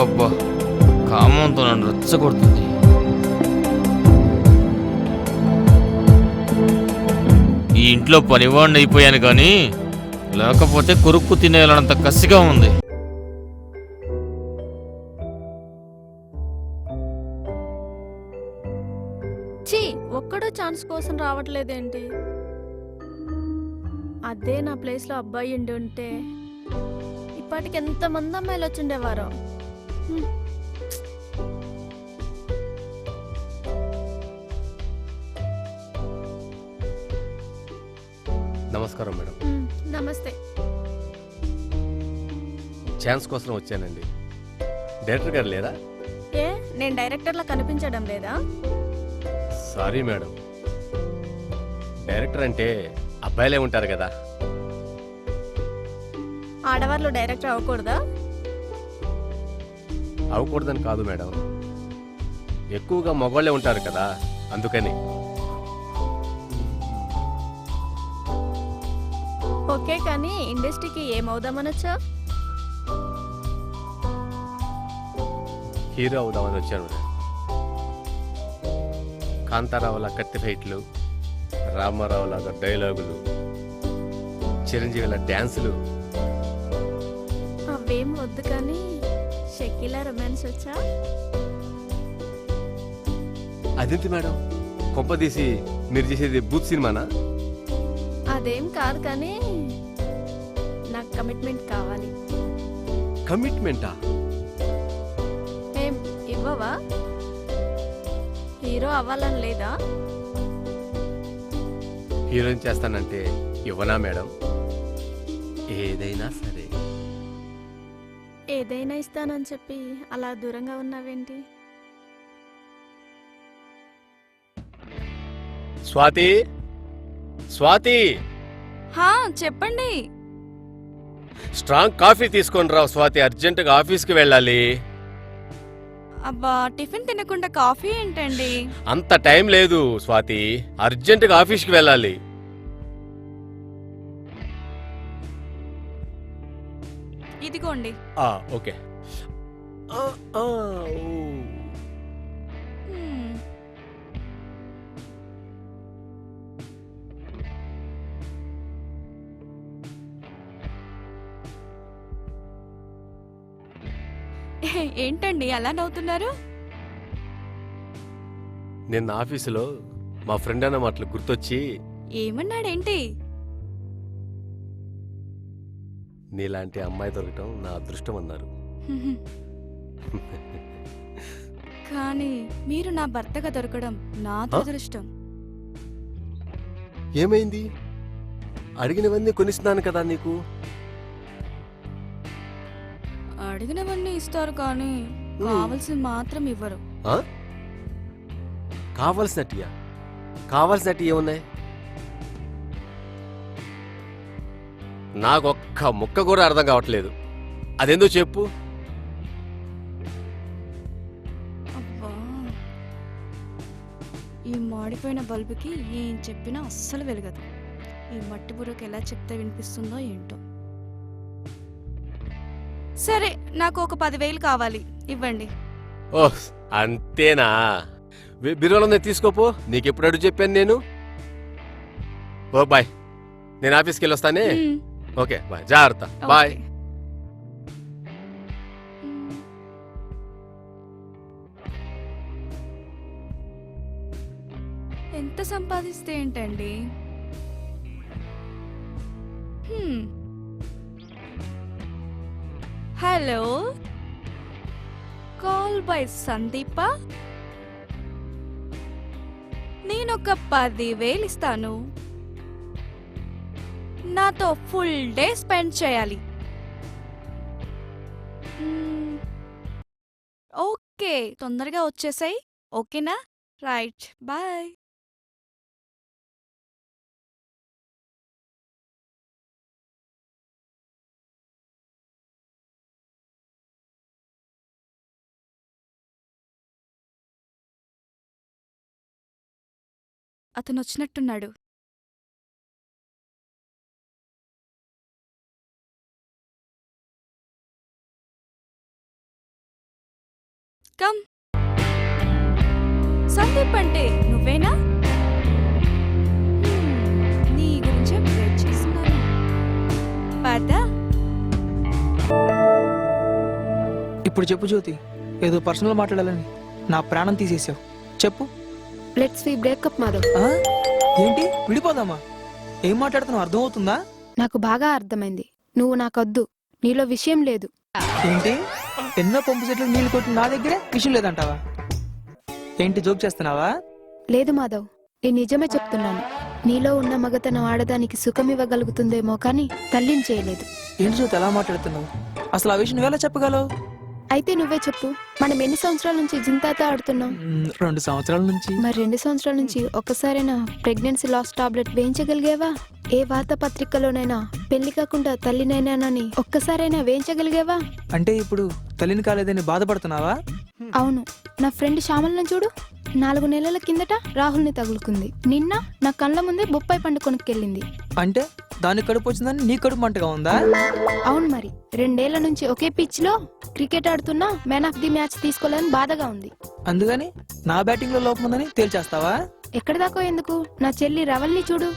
అబ్బబ్బబ్బా కామంతో నన్ను రెచ్చగొడుతుంది. ఈ ఇంట్లో పనివాడిని అయిపోయాను కానీ లేకపోతే కొరుక్కు తినేయాలన్నంత కసిగా ఉంది. ఛీ ఒక్కడో ఛాన్స్ కోసం రావట్లేదేంటి? అదే నా ప్లేస్లో అబ్బాయి ఉండి ఉంటే ఇప్పటికి ఎంతమంది అమ్మాయిలు వచ్చిండేవారో నమస్కారం మేడం. నమస్తే. ఛాన్స్ కోసం వచ్చానండి. డైరెక్టర్ గారు లేరా? ఏ నేను డైరెక్టర్లా కనిపించడం లేదా? Sorry madam. డైరెక్టర్ అంటే అబ్బాయిలే ఉంటారు కదా. ఆడవాళ్ళు డైరెక్టర్ అవ్వకూడదా? అవ్వకూడదని కాదు మేడం. ఎక్కువగా మగవాళ్ళే ఉంటారు కదా అందుకని. ఓకే కానీ ఇండస్ట్రీకి ఏమవుదామనొచ్చా? హీరో అవుదామని వచ్చాను కాంతారావుల కత్తి ఫైట్లు రామారావు లాగా డైలాగులు చిరంజీవిల డ్యాన్సులు. అవేం వద్దు కానీ షకీలా రొమాన్స్ వచ్చా? అదేంటి మేడం? కొంపదీసి మీరు చేసేది బూత్ సినిమానా? అదేం కాదు కానీ నాకు కమిట్మెంట్ కావాలి. కమిట్మెంటా ఏం ఇవ్వవా? హీరో అవ్వాలని లేదా? హీరోయిన్ చేస్తానంటే ఇవ్వనా మేడం? ఏదైనా సరే. ఏదైనా ఇస్తానని చెప్పి అలా దూరంగా ఉన్నావేంటి? స్వాతి? స్వాతి? హా చెప్పండి. స్ట్రాంగ్ కాఫీ తీసుకొని రావు స్వాతి అర్జెంటుగా ఆఫీస్కి వెళ్ళాలి. అబ్బా టిఫిన్ తినకుండా కాఫీ ఏంటండి? అంత టైం లేదు స్వాతి అర్జెంటుగా ఆఫీస్కి వెళ్ళాలి. ఇదిగోండి ఆ, ఓకే ఆ, ఆ, ఓ. హ్మ్. ఏంటండి అలా నవ్వుతున్నారు నిన్న ఆఫీసులో మా ఫ్రెండ్ అన్న మాటలు గుర్తొచ్చి ఏమన్నాడేంటి నీలాంటి అమ్మాయి దొరకటం నా అదృష్టం అన్నారు. కానీ మీరు నా భర్తగా దొరకడం నా ఆ? దురదృష్టం. ఏమైంది? అడిగినవన్నీ కొనిస్తున్నాను కదా నీకు? అడిగినవన్నీ ఇస్తారు కానీ. కావలసింది మాత్రం ఇవ్వరు. ఆ? కావాల్సినట్టుయా కావాల్సినట్టు ఏమున్నాయి? నాకు ఒక్క ముక్క కూడా అర్థం కావట్లేదు. అదెందుకు చెప్పు? అబ్బా. ఈ మాడిపోయిన బల్బుకి ఏం చెప్పినా అస్సలు వెలగదు. ఈ మట్టి బుర్రకు ఎలా చెప్తే వినిపిస్తుందో ఏంటో. సరే నాకు ఒక పదివేలు కావాలి. ఇవ్వండి. ఓహ్ అంతేనా? బి- బిరువాలో తీసుకోపో. నీకు ఎప్పుడు అడుగు చెప్పాను నేను. ఓ బాయ్. నేను ఆఫీస్కి వెళ్ళి వస్తానే మ్మ్. Okay bye. జాగ్రత్త. బాయ్. ఎంత సంపాదిస్తే ఏంటండి. హలో. కాల్ బై సందీప. నేను ఒక పదివేలు ఇస్తాను. నాతో ఫుల్ డే స్పెండ్ చేయాలి. ఓకే తొందరగా వచ్చేసాయి. ఓకేనా? Right bye. అతను వచ్చినట్టున్నాడు కమ్. సందీప్ అంటే నువ్వేనా? నీ గురించే వెయిట్ చేస్తున్నాను. పదా ఇప్పుడు చెప్పు జ్యోతి ఏదో పర్సనల్ మాట్లాడాలని నా ప్రాణం తీసేసావు. చెప్పు. లెట్స్ వి బ్రేకప్ మాధవ్ ఆ? ఏంటి? విడిపోదామా? ఏం మాట్లాడుతున్నావు? అర్థమవుతుందా? నాకు బాగా అర్థమైంది. నువ్వు నాకొద్దు. నీలో విషయం లేదు. ఏంటి? ఎన్నో పంపు సెట్లు నీళ్ళు కొట్టి నా దగ్గరే విషయం లేదంటావా? ఏంటి జోక్ చేస్తున్నావా? లేదు మాధవ్ నేను నిజమే చెప్తున్నాను. నీలో ఉన్న మగతనం ఆడదానికి సుఖం ఇవ్వగలుగుతుందేమో కానీ తల్లిని చేయలేదు. ఏంటి జ్యోతి ఎలా మాట్లాడుతున్నావు? అసలు ఆ విషయం ఎలా చెప్పగలవు? అయితే నువ్వే చెప్పు మనం ఎన్ని సంవత్సరాల నుంచి జింతాతో ఆడుతున్నాం? రెండు సంవత్సరాల నుంచి. మరి రెండు సంవత్సరాల నుంచి ఒక్కసారైనా ప్రెగ్నెన్సీ లాస్ టాబ్లెట్ వేయించగలిగేవా? ఏ వార్తాపత్రికలోనైనా పెళ్ళి కాకుండా తల్లినైనానని ఒక్కసారైనా వేయించగలిగేవా? అంటే ఇప్పుడు తల్లిని కాలేదని బాధపడుతున్నావా? అవును నా ఫ్రెండ్ శ్యామలను చూడు నాలుగు నెలల కిందట రాహుల్ని తగులుకుంది. నిన్న నా కళ్ళ ముందే బొప్పాయి పండు కొనుక్కెళ్ళింది. అంటే దానికి కడుపు వచ్చిందని నీ కడుపు మంటగా ఉందా? అవును మరి. రెండేళ్ళ నుంచి ఒకే పిచ్లో క్రికెట్ ఆడుతున్నా మ్యాన్ ఆఫ్ ది మ్యాచ్ తీసుకోలేని బాధగా ఉంది. అందుకని నా బ్యాటింగ్లో లోపం ఉందని తేల్చేస్తావా? ఎక్కడి దాకా ఎందుకు? నా చెల్లి రవల్ని చూడు.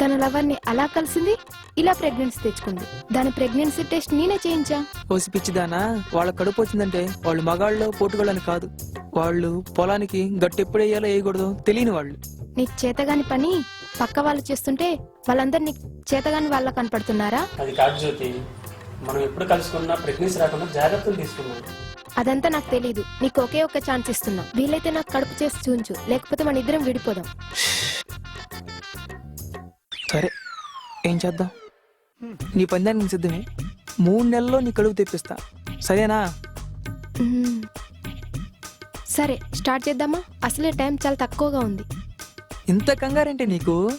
తన లవర్ని అలా కలిసింది ఇలా ప్రెగ్నెన్సీ తెచ్చుకుంది. దాని ప్రెగ్నెన్సీ టెస్ట్ నేనే చేయించా. ఓసి పిచ్చిదానా వాళ్ళ కడుపు వచ్చిందంటే వాళ్ళు మగాళ్ళు పోటుగాళ్ళని కాదు. వాళ్ళు పొలానికి గట్టి ఎప్పుడు వేయాలో వేయకూడదు తెలియని వాళ్ళు. నీకు చేతగాని పని పక్క వాళ్ళు చేస్తుంటే వాళ్ళందరు నీకు చేతగాని వాళ్ళ కనపడుతున్నారా? అది కాదు జ్యోతి. మనం ఎప్పుడు కలుసుకున్నా ప్రెగ్నెన్సీ రాకుండా జాగ్రత్తలు తీసుకున్నాం అదంతా నాకు తెలీదు. నీకు ఒకే ఒక్క ఛాన్స్ ఇస్తున్నా. వీలైతే నాకు కడుపు చేసి చూంచు. లేకపోతే మన ఇద్దరం విడిపోదాం. సరే ఏం చేద్దాం? నీ పందానికి నేను సిద్ధమే. మూడు నెలల్లో నీ కడుపు తెప్పిస్తా. సరేనా? మ్మ్. సరే స్టార్ట్ చేద్దామా? అసలే టైం చాలా తక్కువగా ఉంది. ఇంత కంగారంటే నీకు?